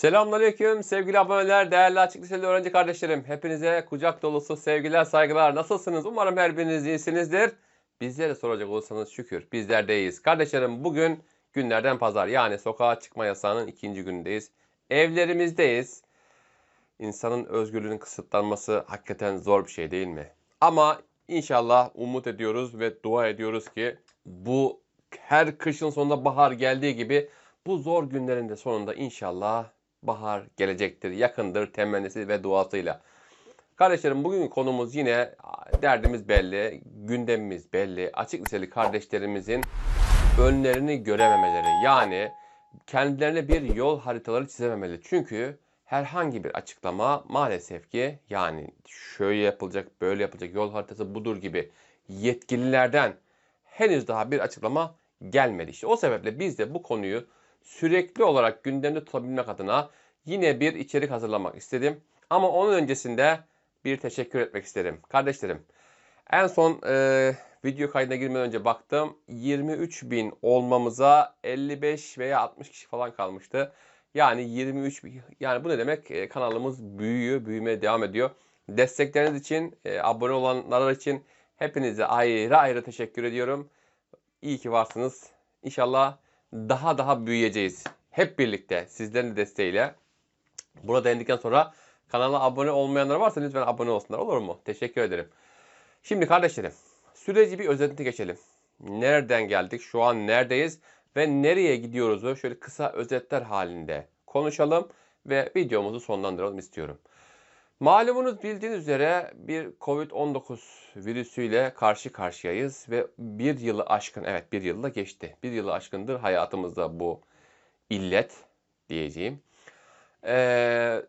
Selamünaleyküm sevgili aboneler, değerli açık liseli öğrenci kardeşlerim. Hepinize kucak dolusu sevgiler, saygılar. Nasılsınız? Umarım her biriniz iyisinizdir. Bizlere soracak olursanız şükür bizler de iyiyiz. Kardeşlerim bugün günlerden pazar yani sokağa çıkma yasağının ikinci günündeyiz. Evlerimizdeyiz. İnsanın özgürlüğünün kısıtlanması hakikaten zor bir şey değil mi? Ama inşallah umut ediyoruz ve dua ediyoruz ki bu her kışın sonunda bahar geldiği gibi bu zor günlerin de sonunda inşallah bahar gelecektir, yakındır temennisi ve duasıyla. Kardeşlerim bugün konumuz yine derdimiz belli, gündemimiz belli. Açık liseli kardeşlerimizin önlerini görememeleri yani kendilerine bir yol haritaları çizememeleri. Çünkü herhangi bir açıklama maalesef ki yani şöyle yapılacak, böyle yapılacak yol haritası budur gibi yetkililerden henüz daha bir açıklama gelmedi. İşte o sebeple biz de bu konuyu sürekli olarak gündemde tutabilmek adına yine bir içerik hazırlamak istedim. Ama onun öncesinde bir teşekkür etmek isterim. Kardeşlerim en son e, video kaydına girmeden önce baktım 23 bin olmamıza 55 veya 60 kişi falan kalmıştı. Yani 23 bin yani bu ne demek E, kanalımız büyüyor büyümeye devam ediyor. Destekleriniz için e, abone olanlar için hepinize ayrı ayrı teşekkür ediyorum. İyi ki varsınız. İnşallah daha daha büyüyeceğiz. Hep birlikte sizlerin de desteğiyle. Burada denildikten sonra kanala abone olmayanlar varsa lütfen abone olsunlar olur mu? Teşekkür ederim. Şimdi kardeşlerim süreci bir özetine geçelim. Nereden geldik? Şu an neredeyiz? Ve nereye gidiyoruzu şöyle kısa özetler halinde konuşalım ve videomuzu sonlandıralım istiyorum. Malumunuz bildiğiniz üzere bir Covid-19 virüsüyle karşı karşıyayız ve bir yılı aşkın, evet bir yılı da geçti. Bir yılı aşkındır hayatımızda bu illet diyeceğim. Ee,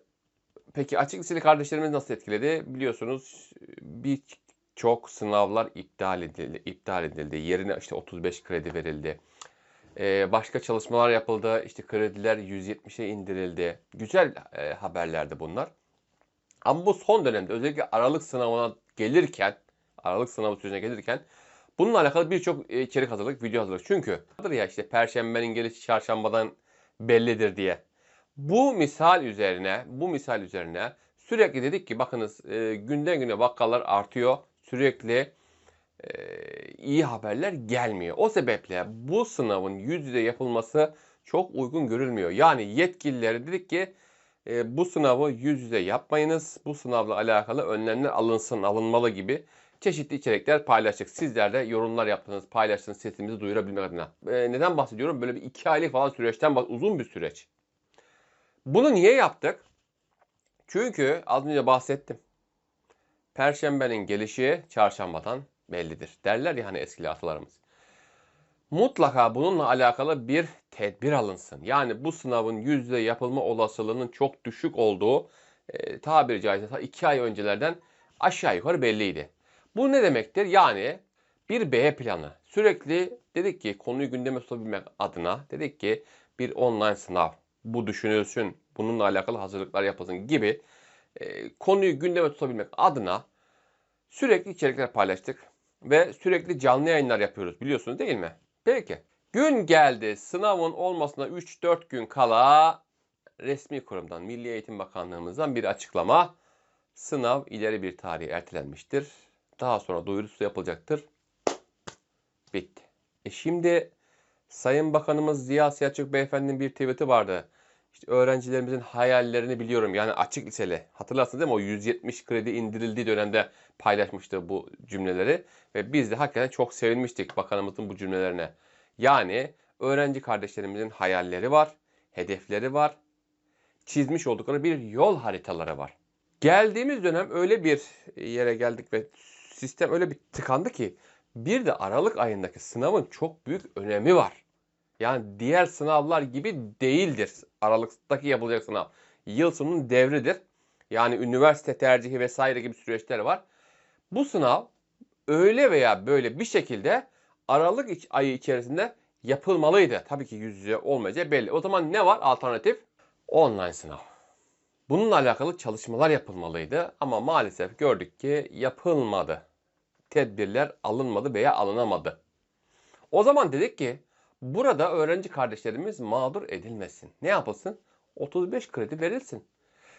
peki açık liseli kardeşlerimiz nasıl etkiledi? Biliyorsunuz birçok sınavlar iptal edildi. iptal edildi. Yerine işte 35 kredi verildi. Ee, başka çalışmalar yapıldı. İşte krediler 170'e indirildi. Güzel e, haberlerdi bunlar. Ama bu son dönemde özellikle aralık sınavına gelirken, aralık sınavı sürecine gelirken bununla alakalı birçok e, içerik hazırladık, video hazırladık. Çünkü vardır ya işte perşembenin gelişi çarşambadan bellidir diye. Bu misal üzerine, bu misal üzerine sürekli dedik ki bakınız e, günden güne vakalar artıyor. Sürekli e, iyi haberler gelmiyor. O sebeple bu sınavın yüz yüze yapılması çok uygun görülmüyor. Yani yetkililere dedik ki e, bu sınavı yüz yüze yapmayınız. Bu sınavla alakalı önlemler alınsın, alınmalı gibi çeşitli içerikler paylaştık. Sizler de yorumlar yaptınız, paylaştınız sesimizi duyurabilmek adına. E, neden bahsediyorum? Böyle bir iki aylık falan süreçten bahs- uzun bir süreç. Bunu niye yaptık? Çünkü az önce bahsettim. Perşembenin gelişi çarşambadan bellidir. Derler ya hani eski atalarımız. Mutlaka bununla alakalı bir tedbir alınsın. Yani bu sınavın yüzde yapılma olasılığının çok düşük olduğu e, tabiri caizse ta iki ay öncelerden aşağı yukarı belliydi. Bu ne demektir? Yani bir B planı. Sürekli dedik ki konuyu gündeme tutabilmek adına dedik ki bir online sınav. Bu düşünülsün. Bununla alakalı hazırlıklar yapılsın gibi e, konuyu gündeme tutabilmek adına sürekli içerikler paylaştık. Ve sürekli canlı yayınlar yapıyoruz biliyorsunuz değil mi? Peki. Gün geldi. Sınavın olmasına 3-4 gün kala resmi kurumdan, Milli Eğitim Bakanlığımızdan bir açıklama. Sınav ileri bir tarihe ertelenmiştir. Daha sonra duyurusu yapılacaktır. Bitti. E şimdi Sayın Bakanımız Ziya Selçuk Beyefendi'nin bir tweet'i vardı. İşte öğrencilerimizin hayallerini biliyorum. Yani açık liseli. Hatırlarsınız değil mi? O 170 kredi indirildiği dönemde paylaşmıştı bu cümleleri. Ve biz de hakikaten çok sevinmiştik bakanımızın bu cümlelerine. Yani öğrenci kardeşlerimizin hayalleri var, hedefleri var, çizmiş oldukları bir yol haritaları var. Geldiğimiz dönem öyle bir yere geldik ve sistem öyle bir tıkandı ki bir de Aralık ayındaki sınavın çok büyük önemi var. Yani diğer sınavlar gibi değildir Aralık'taki yapılacak sınav. Yıl sonunun devridir. Yani üniversite tercihi vesaire gibi süreçler var. Bu sınav öyle veya böyle bir şekilde Aralık ayı içerisinde yapılmalıydı. Tabii ki yüz yüze olmayacağı belli. O zaman ne var alternatif? Online sınav. Bununla alakalı çalışmalar yapılmalıydı ama maalesef gördük ki yapılmadı. Tedbirler alınmadı veya alınamadı. O zaman dedik ki burada öğrenci kardeşlerimiz mağdur edilmesin. Ne yapılsın? 35 kredi verilsin.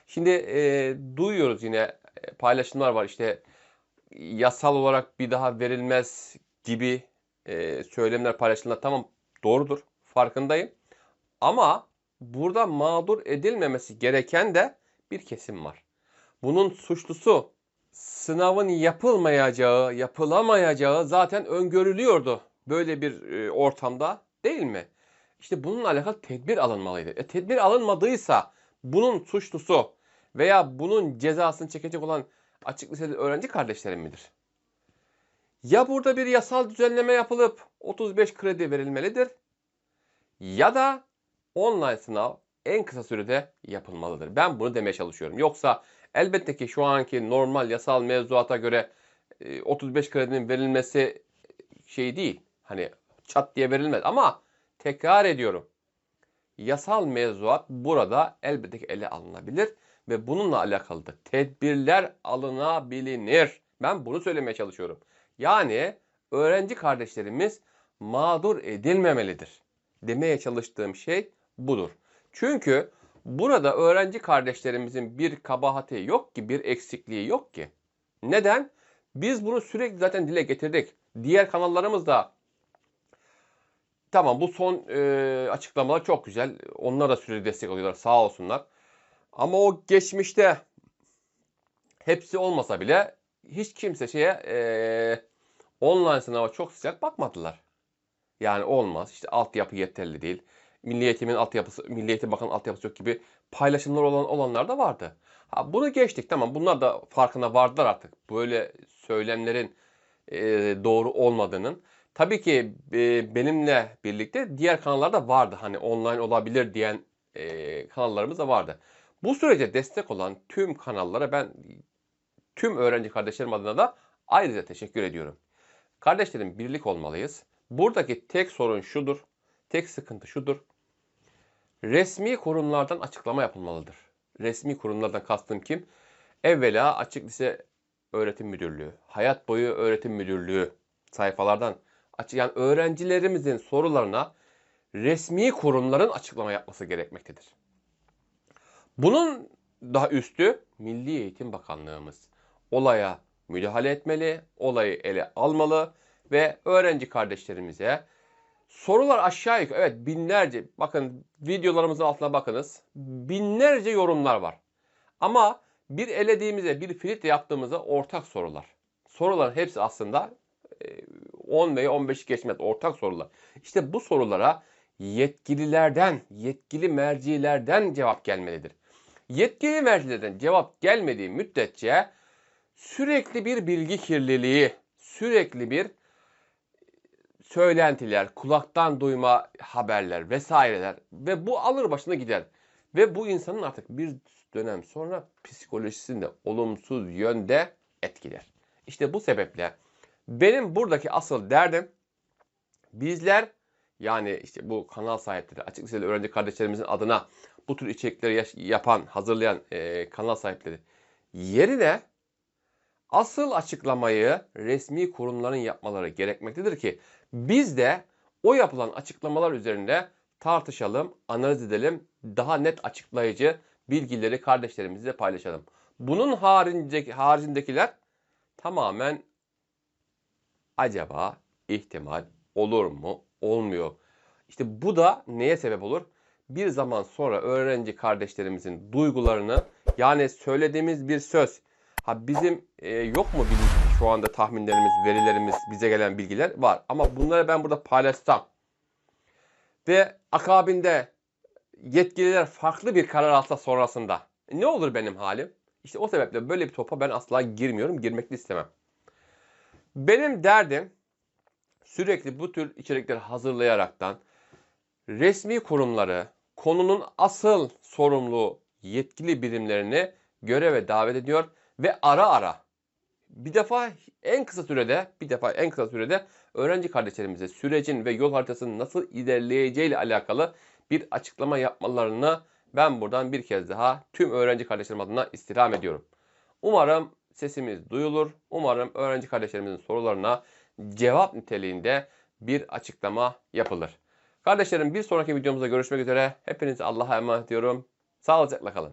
Şimdi e, duyuyoruz yine e, paylaşımlar var işte yasal olarak bir daha verilmez gibi e, söylemler paylaşımlar tamam doğrudur farkındayım. Ama burada mağdur edilmemesi gereken de bir kesim var. Bunun suçlusu sınavın yapılmayacağı, yapılamayacağı zaten öngörülüyordu böyle bir e, ortamda değil mi? İşte bununla alakalı tedbir alınmalıydı. E, tedbir alınmadıysa bunun suçlusu veya bunun cezasını çekecek olan açık liseli öğrenci kardeşlerim midir? Ya burada bir yasal düzenleme yapılıp 35 kredi verilmelidir ya da online sınav en kısa sürede yapılmalıdır. Ben bunu demeye çalışıyorum. Yoksa elbette ki şu anki normal yasal mevzuata göre 35 kredinin verilmesi şey değil. Hani çat diye verilmez ama tekrar ediyorum. Yasal mevzuat burada elbette ki ele alınabilir ve bununla alakalı da tedbirler alınabilir. Ben bunu söylemeye çalışıyorum. Yani öğrenci kardeşlerimiz mağdur edilmemelidir. Demeye çalıştığım şey budur. Çünkü burada öğrenci kardeşlerimizin bir kabahati yok ki, bir eksikliği yok ki. Neden? Biz bunu sürekli zaten dile getirdik. Diğer kanallarımız da tamam bu son e, açıklamalar çok güzel. Onlar da sürekli destek alıyorlar sağ olsunlar. Ama o geçmişte hepsi olmasa bile hiç kimse şeye e, online sınava çok sıcak bakmadılar. Yani olmaz. İşte altyapı yeterli değil. Milli Eğitim'in altyapısı, Milli Eğitim Bakanı altyapısı yok gibi paylaşımlar olan olanlar da vardı. Ha, bunu geçtik tamam. Bunlar da farkına vardılar artık. Böyle söylemlerin e, doğru olmadığının. Tabii ki e, benimle birlikte diğer kanallarda vardı. Hani online olabilir diyen e, kanallarımız da vardı. Bu sürece destek olan tüm kanallara ben tüm öğrenci kardeşlerim adına da ayrıca teşekkür ediyorum. Kardeşlerim birlik olmalıyız. Buradaki tek sorun şudur. Tek sıkıntı şudur. Resmi kurumlardan açıklama yapılmalıdır. Resmi kurumlardan kastım kim? Evvela Açık Lise Öğretim Müdürlüğü, Hayat Boyu Öğretim Müdürlüğü sayfalardan açık yani öğrencilerimizin sorularına resmi kurumların açıklama yapması gerekmektedir. Bunun daha üstü Milli Eğitim Bakanlığımız olaya müdahale etmeli, olayı ele almalı ve öğrenci kardeşlerimize sorular aşağı yukarı evet binlerce bakın videolarımızın altına bakınız binlerce yorumlar var. Ama bir elediğimizde bir filtre yaptığımızda ortak sorular. Soruların hepsi aslında 10 veya 15 geçmez ortak sorular. İşte bu sorulara yetkililerden, yetkili mercilerden cevap gelmelidir. Yetkili mercilerden cevap gelmediği müddetçe sürekli bir bilgi kirliliği, sürekli bir söylentiler, kulaktan duyma haberler vesaireler ve bu alır başına gider. Ve bu insanın artık bir dönem sonra psikolojisini de olumsuz yönde etkiler. İşte bu sebeple benim buradaki asıl derdim bizler yani işte bu kanal sahipleri, açık liseli öğrenci kardeşlerimizin adına bu tür içerikleri yapan, hazırlayan e, kanal sahipleri yerine asıl açıklamayı resmi kurumların yapmaları gerekmektedir ki biz de o yapılan açıklamalar üzerinde tartışalım, analiz edelim, daha net açıklayıcı bilgileri kardeşlerimizle paylaşalım. Bunun haricindeki, haricindekiler tamamen acaba ihtimal olur mu, olmuyor. İşte bu da neye sebep olur? Bir zaman sonra öğrenci kardeşlerimizin duygularını yani söylediğimiz bir söz ha bizim e, yok mu bilgi, şu anda tahminlerimiz, verilerimiz, bize gelen bilgiler var. Ama bunları ben burada paylaşsam ve akabinde yetkililer farklı bir karar alsa sonrasında ne olur benim halim? İşte o sebeple böyle bir topa ben asla girmiyorum, girmek de istemem. Benim derdim sürekli bu tür içerikleri hazırlayaraktan resmi kurumları, konunun asıl sorumlu yetkili birimlerini göreve davet ediyor ve ara ara bir defa en kısa sürede bir defa en kısa sürede öğrenci kardeşlerimize sürecin ve yol haritasının nasıl ilerleyeceği ile alakalı bir açıklama yapmalarını ben buradan bir kez daha tüm öğrenci kardeşlerim adına istirham ediyorum. Umarım sesimiz duyulur. Umarım öğrenci kardeşlerimizin sorularına cevap niteliğinde bir açıklama yapılır. Kardeşlerim bir sonraki videomuzda görüşmek üzere. Hepinizi Allah'a emanet ediyorum. Sağlıcakla kalın.